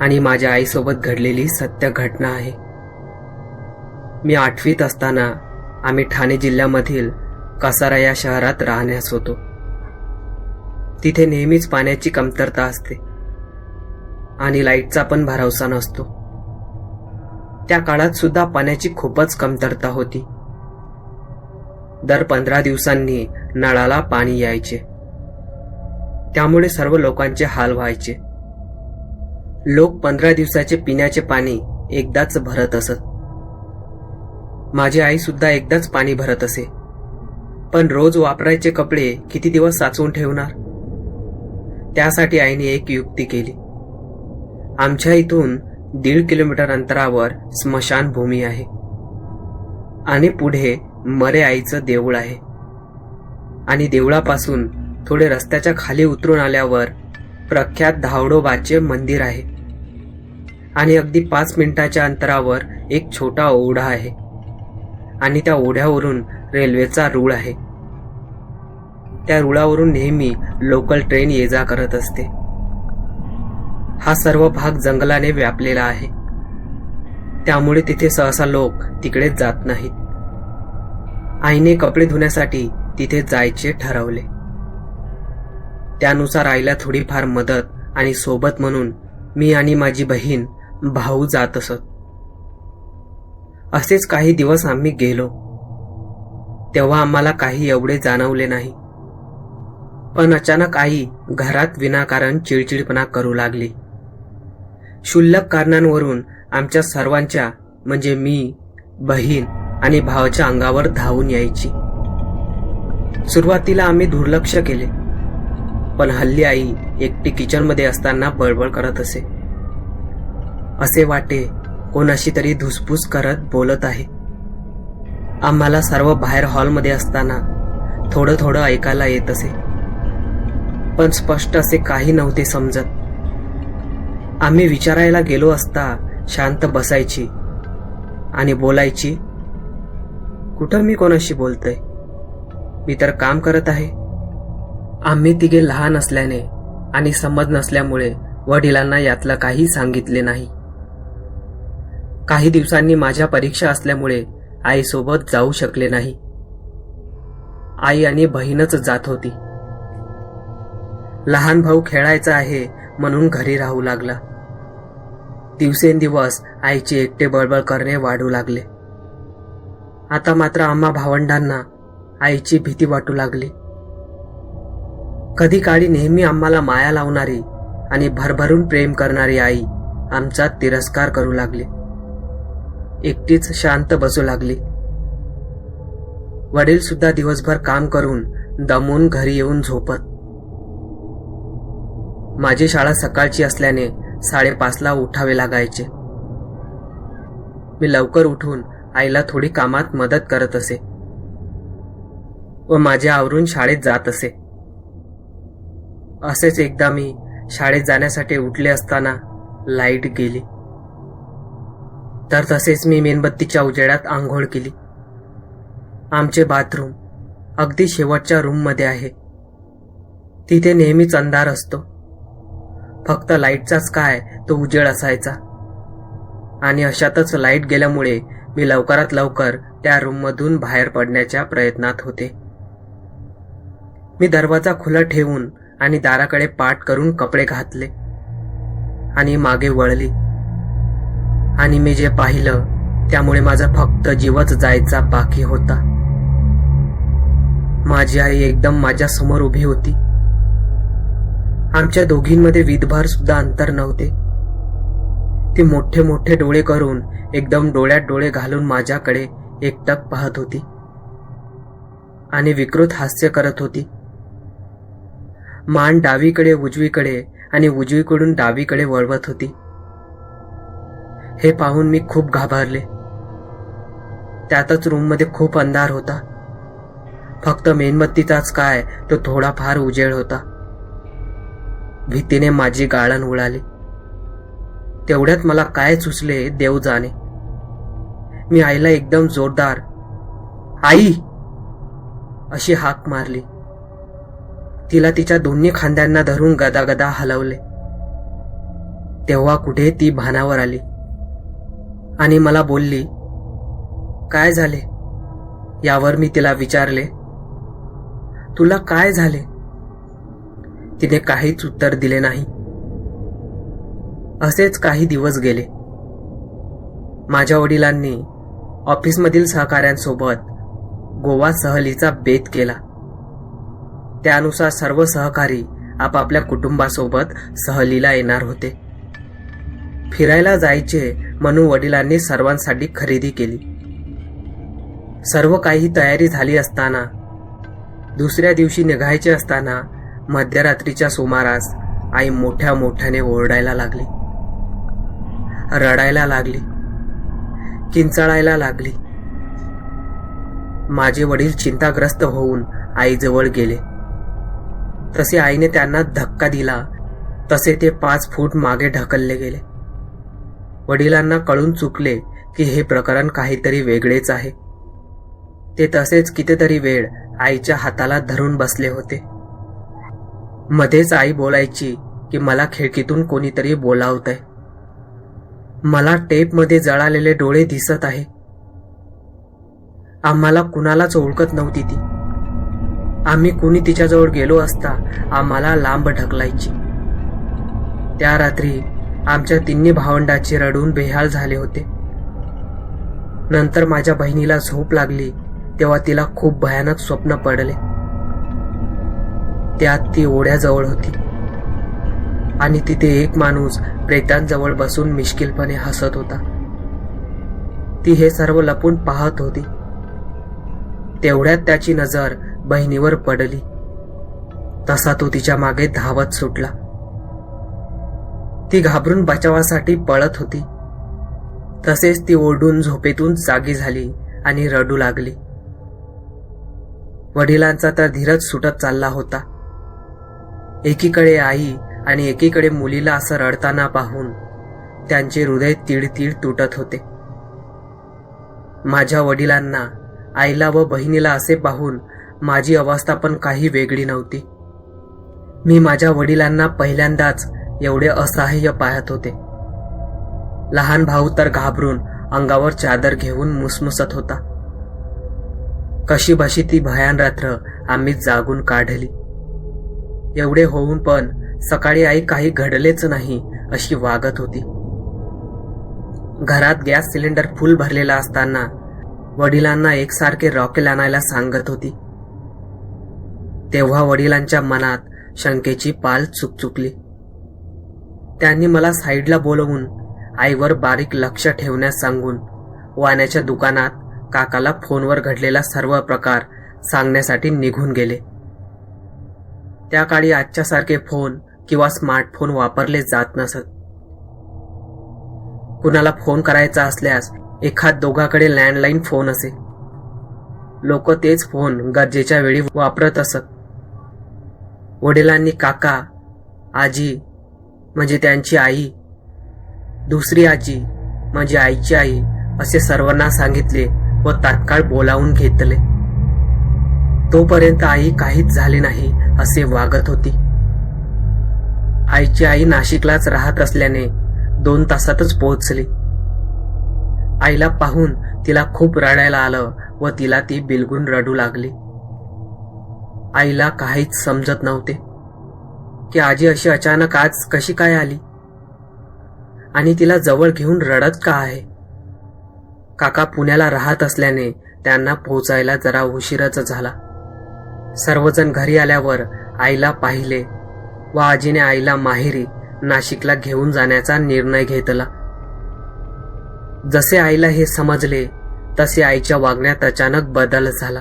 आणि माझ्या आईसोबत घडलेली सत्य घटना आहे. मी आठवीत असताना आम्ही ठाणे जिल्ह्यामधील कसारा या शहरात राहण्यास होतो. तिथे नेहमीच पाण्याची कमतरता असते आणि लाईटचा पण भरवसा नसतो. त्या काळात सुद्धा पाण्याची खूपच कमतरता होती. दर पंधरा दिवसांनी नळाला पाणी यायचे. त्यामुळे सर्व लोकांचे हाल व्हायचे. लोक पंधरा दिवसाचे पिण्याचे पाणी एकदाच भरत असत. माझी आई सुद्धा एकदाच पाणी भरत असे. पण रोज वापरायचे कपडे किती दिवस साचवून ठेवणार? त्यासाठी आईने एक युक्ती केली. आमच्या इथून दीड किलोमीटर अंतरावर स्मशानभूमी आहे. आणि पुढे मरे आईचं देऊळ आहे. आणि देवळापासून थोडे रस्त्याच्या खाली उतरून आल्यावर प्रख्यात धावडोबाचे मंदिर आहे. आणि अगदी पाच मिनिटाच्या अंतरावर एक छोटा ओढा आहे. आणि त्या ओढ्यावरून रेल्वेचा रूळ आहे. त्या रुळावरून नेहमी लोकल ट्रेन ये जा करत असते. हा सर्व भाग जंगलाने व्यापलेला आहे. त्यामुळे तिथे सहसा लोक तिकडे जात नाहीत. आईने कपडे धुण्यासाठी तिथे जायचे ठरवले. त्यानुसार आईला थोडीफार मदत आणि सोबत म्हणून मी आणि माझी बहीण भाऊ जात असत. असेच काही दिवस आम्ही गेलो. तेव्हा आम्हाला काही एवढे जाणवले नाही. पण अचानक आई घरात विनाकारण चिडचिडपणा करू लागली. क्षुल्लक कारणांवरून आमच्या सर्वांच्या म्हणजे मी बहीण आणि भावाच्या अंगावर धावून यायची. सुरुवातीला आम्ही दुर्लक्ष केले. पण हल्ली आई एकटी किचनमध्ये असताना बळबळ करत असे. असे वाटे कोणाशी तरी धुसफूस करत बोलत आहे. आम्हाला सर्व बाहेर हॉलमध्ये असताना थोडं थोडं ऐकायला येत असे. पण स्पष्ट असे काही नव्हते समजत. आम्ही विचारायला गेलो असता शांत बसायची आणि बोलायची कुठं मी कोणाशी बोलतोय? मी तर काम करत आहे. आम्ही तिघे लहान असल्याने आणि समज नसल्यामुळे वडिलांना यातलं काही सांगितले नाही. काही दिवसांनी माझ्या परीक्षा असल्यामुळे आईसोबत जाऊ शकले नाही. आई आणि बहीणच जात होती. लहान भाऊ खेळायचा आहे म्हणून घरी राहू लागला. दिवसेंदिवस आईचे एकटे बळबळ करणे वाढू लागले. आता मात्र आम्हा भावंडांना आईची भीती वाटू लागली. कधी काळी नेहमी आम्हाला माया लावणारी आणि भरभरून प्रेम करणारी आई आमचा तिरस्कार करू लागली. एकटीच शांत बसू लागली. वडील सुद्धा दिवसभर काम करून दमून घरी येऊन झोपत. माझी शाळा सकाळची असल्याने साडेपाचला उठावे लागायचे. मी लवकर उठून आईला थोडी कामात मदत करत असे व माझ्या आवरून शाळेत जात असे. असेच एकदा मी शाळेत जाण्यासाठी उठले असताना लाइट गेली. तर तसेच मी मेणबत्तीच्या उजेडात आंघोळ केली. आमचे बाथरूम अगदी शेवटच्या रूममध्ये आहे. तिथे नेहमीच अंधार असतो. फक्त लाईटचाच काय तो उजेड असायचा. आणि अशातच लाइट गेल्यामुळे मी लवकरात लवकर त्या रूममधून बाहेर पडण्याच्या प्रयत्नात होते. मी दरवाजा खुला ठेवून आणि दाराकडे पाठ करून कपडे घातले. आणि मागे वळली. आणि मी जे पाहिलं त्यामुळे माझा फक्त जीवच जायचा बाकी होता. माझी आई एकदम माझ्यासमोर उभी होती. आमच्या दोघींमध्ये विधभार सुद्धा अंतर नव्हते. ती मोठे मोठे डोळे करून एकदम डोळ्यात डोळे घालून माझ्याकडे एकटक पाहत होती. आणि विकृत हास्य करत होती. मान डावीकडे उजवीकडे आणि उजवीकडून डावीकडे वळवत होती. हे पाहून मी खूप घाबरले. त्यातच रूममध्ये खूप अंधार होता. फक्त मेणबत्तीचाच काय तो थोडाफार उजेड होता. भीतीने माझी गाळण उडाली. तेवढ्यात मला काय सुचले देव जाणे. मी आईला एकदम जोरदार आई! अशी हाक मारली. तिला तिच्या दोन्ही खांद्यांना धरून गदागदा हलवले. तेव्हा कुठे ती भानावर आली. आणि मला बोलली काय झाले? यावर मी तिला विचारले तुला काय झाले? तिने काहीच उत्तर दिले नाही. असेच काही दिवस गेले. माझ्या वडिलांनी ऑफिसमधील सहकाऱ्यांसोबत गोवा सहलीचा बेत केला. त्यानुसार सर्व सहकारी आपापल्या कुटुंबासोबत सहलीला येणार होते. फिरायला जायचे म्हणून वडिलांनी सर्वांसाठी खरेदी केली. सर्व काही तयारी झाली असताना दुसऱ्या दिवशी निघायचे असताना मध्यरात्रीच्या सुमारास आई मोठ्या मोठ्याने ओरडायला लागली. रडायला लागली. किंचाळायला लागली. माझे वडील चिंताग्रस्त होऊन आईजवळ गेले. तसे आईने त्यांना धक्का दिला. तसे ते पाच फूट मागे ढकलले गेले. वडिलांना कळून चुकले की हे प्रकरण काहीतरी वेगळेच आहे. ते तसेच कितीतरी वेळ आईच्या हाताला धरून बसले होते. मध्येच आई बोलायची की मला खिडकीतून कोणीतरी बोलावतंय. मला टेपमध्ये जळालेले डोळे दिसत आहे. आम्हाला कुणालाच ओळखत नव्हती ती. आम्ही कुणी तिच्याजवळ गेलो असता आम्हाला लांब ढकलायची. त्या रात्री आमच्या तिन्ही भावंडाचे रडून बेहाल झाले होते. नंतर माझ्या बहिणीला झोप लागली तेव्हा तिला खूप भयानक स्वप्न पडले. त्यात ती ओढ्याजवळ होती. आणि तिथे एक माणूस प्रेतांजवळ बसून मिश्किलपणे हसत होता. ती हे सर्व लपून पाहत होती. तेवढ्यात त्याची नजर बहिणीवर पडली. तसा तो तिच्यामागे धावत सुटला. ती घाबरून बचावासाठी पळत होती. तसेच ती ओढून झोपेतून जागी झाली आणि रडू लागली. वडिलांचा तर धीरच सुटत चालला होता. एकीकडे आई आणि एकीकडे मुलीला असं रडताना पाहून त्यांचे हृदय तीड तुटत होते. माझ्या वडिलांना आईला व बहिणीला असे पाहून माझी अवस्था पण काही वेगळी नव्हती. मी माझ्या वडिलांना पहिल्यांदाच एवढे असहाय्य पाहत होते. लहान भाऊ तर घाबरून अंगावर चादर घेऊन मुसमुसत होता. कशी बशी ती भयान रात्र आम्ही जागून काढली. एवढे होऊन पण सकाळी आई काही घडलेच नाही अशी वागत होती. घरात गॅस सिलेंडर फुल भरलेला असताना वडिलांना एकसारखे रॉकेल आणायला सांगत होती. तेव्हा वडिलांच्या मनात शंकेची पाल चुकचुकली. त्यांनी मला साईडला बोलवून आईवर बारीक लक्ष ठेवण्यास सांगून वाण्याच्या दुकानात काकाला फोनवर घडलेला सर्व प्रकार सांगण्यासाठी निघून गेले. त्या काळी आजच्यासारखे फोन किंवा स्मार्टफोन वापरले जात नसत. कुणाला फोन करायचा असल्यास एखाद दोघाकडे लँडलाईन फोन असे. लोक तेच फोन गरजेच्या वेळी वापरत असत. वडिलांनी काका आजी म्हणजे त्यांची आई दुसरी आजी म्हणजे आईची आई असे सर्वांना सांगितले व तात्काळ बोलावून घेतले. तोपर्यंत आई काहीच झाली नाही असे वागत होती. आईची आई नाशिकलाच राहत असल्याने दोन तासातच पोहोचली. आईला पाहून तिला खूप रडायला आलं व तिला ती बिलगून रडू लागली. आईला काहीच समजत नव्हते. की आजी अशी अचानक आज कशी काय आली? आणि तिला जवळ घेऊन रडत का आहे? काका पुण्याला राहत असल्याने त्यांना पोहोचायला जरा उशीरच झाला. सर्वजण घरी आल्यावर आईला पाहिले व आजीने आईला माहेरी नाशिकला घेऊन जाण्याचा निर्णय घेतला. जसे आईला हे समजले तसे आईच्या वागण्यात अचानक बदल झाला.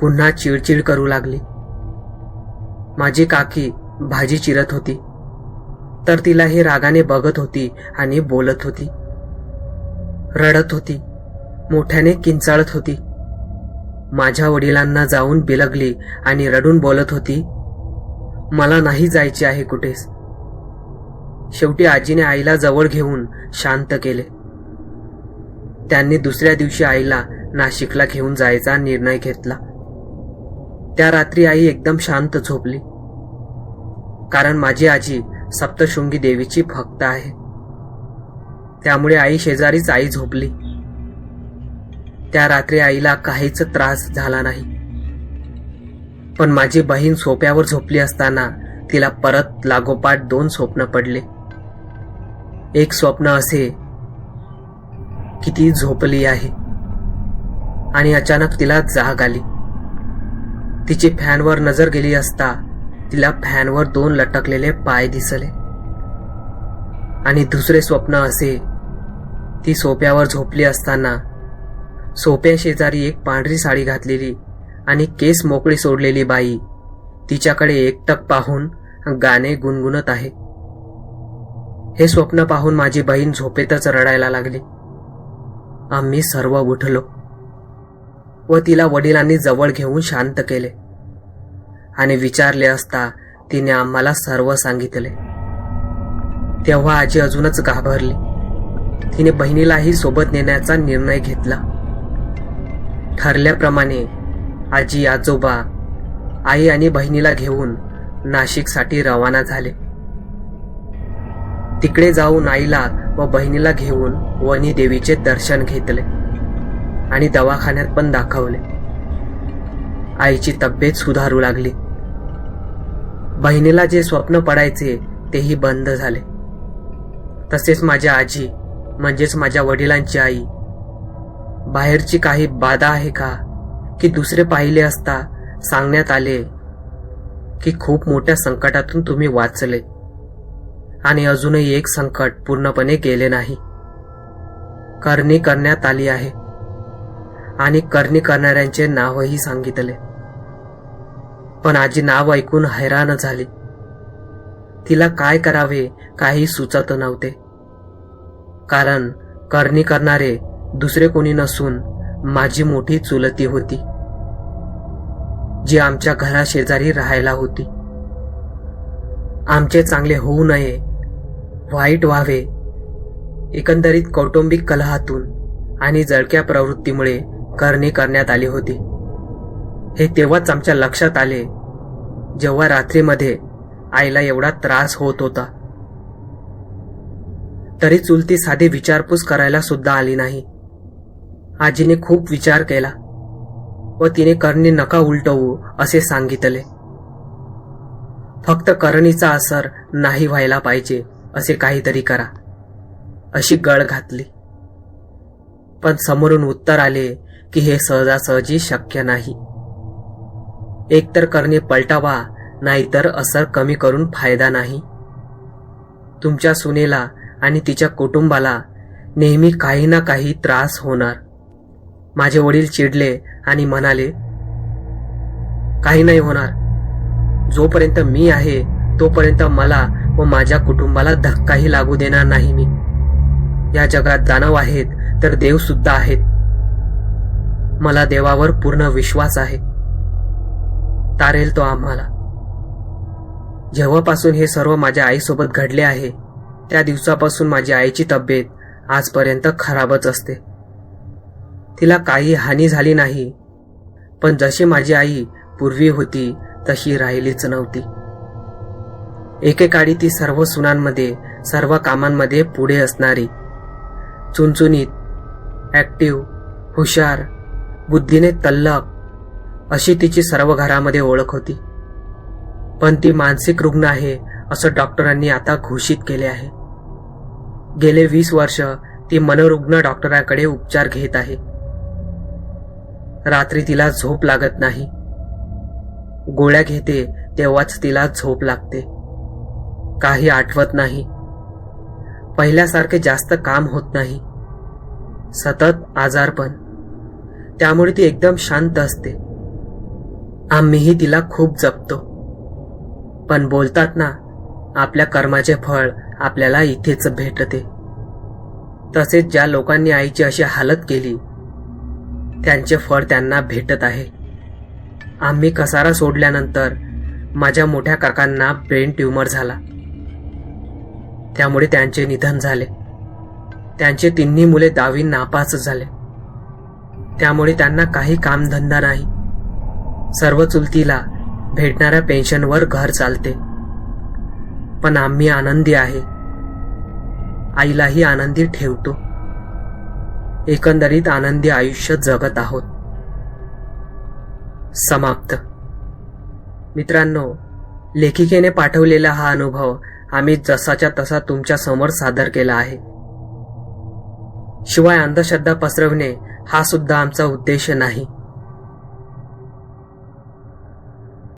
पुन्हा चिडचिड करू लागली. माझी काकी भाजी चिरत होती. तर तिला हे रागाने बघत होती आणि बोलत होती. रडत होती. मोठ्याने किंचाळत होती. माझ्या वडिलांना जाऊन बिलगली आणि रडून बोलत होती मला नाही जायचे आहे कुठेच. शेवटी आजीने आईला जवळ घेऊन शांत केले. त्यांनी दुसऱ्या दिवशी आईला नाशिकला घेऊन जायचा निर्णय घेतला. त्या रात्री आई एकदम शांत झोपली. कारण माझी आजी सप्तशृंगी देवीची भक्त आहे. त्यामुळे आई शेजारीच आई झोपली. त्या रात्री आईला काहीच त्रास झाला नाही. पण माझी बहीण सोप्यावर झोपली असताना तिला परत लागोपाठ दोन स्वप्न पडले. एक स्वप्न असे की ती झोपली आहे आणि अचानक तिला जाग आली. तिची फॅनवर नजर गेली असता तिला फॅनवर दोन लटकलेले पाय दिसले. आणि दुसरे स्वप्न असे ती सोप्यावर झोपली असताना सोप्या शेजारी एक पांढरी साडी घातलेली आणि केस मोकळी सोडलेली बाई तिच्याकडे एकटक पाहून गाणे गुणगुणत आहे. हे स्वप्न पाहून माझी बहीण झोपेतच रडायला लागली. आम्ही सर्व उठलो. व तिला वडिलांनी जवळ घेऊन शांत केले. आणि विचारले असता तिने आम्हाला सर्व सांगितले. तेव्हा आजी अजूनच घाबरली. तिने बहिणीलाही सोबत नेण्याचा निर्णय घेतला. ठरल्याप्रमाणे आजी आजोबा आई आणि बहिणीला घेऊन नाशिकसाठी रवाना झाले. तिकडे जाऊन आईला व बहिणीला घेऊन वनी देवीचे दर्शन घेतले. आणि दवाखान्यात पण दाखवले. आईची तब्येत सुधारू लागली. बहिणीला जे स्वप्न पडायचे तेही बंद झाले. तसेच माझ्या आजी म्हणजेच माझ्या वडिलांची आई. बाहेरची काही बाधा आहे का? की दुसरे पाहिले असता सांगण्यात आले की खूप मोठ्या संकटातून तुम्ही वाचले. आणि अजूनही एक संकट पूर्णपणे गेले नाही. करणी करण्यात आली आहे. आणि करणी करणाऱ्यांचे नावही सांगितले. पण आजी नाव ऐकून हैराण झाली. तिला काय करावे काही सुचत नव्हते. कारण करणी करणारे दुसरे कोणी नसून माझी मोठी चुलती होती जी आमच्या घरा शेजारी राहायला होती. आमचे चांगले होऊ नये वाईट व्हावे एकंदरीत कौटुंबिक कलहातून आणि जळक्या प्रवृत्तीमुळे करणी करण्यात आली होती. हे तेव्हाच आमच्या लक्षात आले जेव्हा रात्रीमध्ये आईला एवढा त्रास होत होता. तरी चुलती साधी विचारपूस करायला सुद्धा आली नाही. आजीने खूप विचार केला व तिने करणी नका उलटवू असे सांगितले. फक्त करणीचा असर नाही व्हायला पाहिजे असे काहीतरी करा अशी गळ घातली. पण समोरून उत्तर आले की हे सहजासहजी शक्य नाही. एकतर करणे पलटावा नाहीतर असर कमी करून फायदा नाही. तुमच्या सुनेला आणि तिच्या कुटुंबाला नेहमी काही ना काही त्रास होणार. माझे वडील चिडले आणि म्हणाले काही नाही होणार. जोपर्यंत मी आहे तोपर्यंत मला व माझ्या कुटुंबाला धक्काही लागू देणार नाही मी. या जगात दानव आहेत तर देव सुद्धा आहेत. मला देवावर पूर्ण विश्वास आहे. तारेल तो आम्हाला. जेव्हापासून हे सर्व माझ्या आईसोबत घडले आहे त्या दिवसापासून माझी आईची तब्येत आजपर्यंत खराबच असते. तिला काही हानी झाली नाही पण जशी माझी आई पूर्वी होती तशी राहिलीच नव्हती. एकेकाळी ती सर्व सुनांमध्ये सर्व कामांमध्ये पुढे असणारी चुनचुनीत ॲक्टिव्ह हुशार बुद्धीने तल्लाक अशी तिची सर्व घरामध्ये ओळख होती. पण ती मानसिक रुग्ण आहे असं डॉक्टरांनी आता घोषित केले आहे. गेले वीस वर्ष ती मनोरुग्ण डॉक्टरांकडे उपचार घेत आहे. रात्री तिला झोप लागत नाही. गोळ्या घेते तेव्हाच तिला झोप लागते. काही आठवत नाही. पहिल्यासारखे जास्त काम होत नाही. सतत आजारपण. त्यामुळे ती एकदम शांत असते. आम्हीही तिला खूप जपतो. पण बोलतात ना आपल्या कर्माचे फळ आपल्याला इथेच भेटते. तसेच ज्या लोकांनी आईची अशी हालत केली त्यांचे फळ त्यांना भेटत आहे. आम्ही कसारा सोडल्यानंतर माझ्या मोठ्या काकांना ब्रेन ट्यूमर झाला. त्यामुळे त्यांचे निधन झाले. त्यांचे तिन्ही मुले दावी नापास झाले. त्यामुळे त्यांना काही कामधंदा नाही. सर्व चुलतीला भेटणाऱ्या पेन्शनवर घर चालते. पण आम्ही आनंदी आहे. आईलाही आनंदी ठेवतो. एकंदरीत आनंदी आयुष्य जगत आहोत. समाप्त. मित्रांनो लेखिकेने पाठवलेला हा अनुभव आम्ही जसाच्या तसा तुमच्यासमोर सादर केला आहे. शिवाय अंधश्रद्धा पसरवणे हा सुद्धा आमचा उद्देश नाही.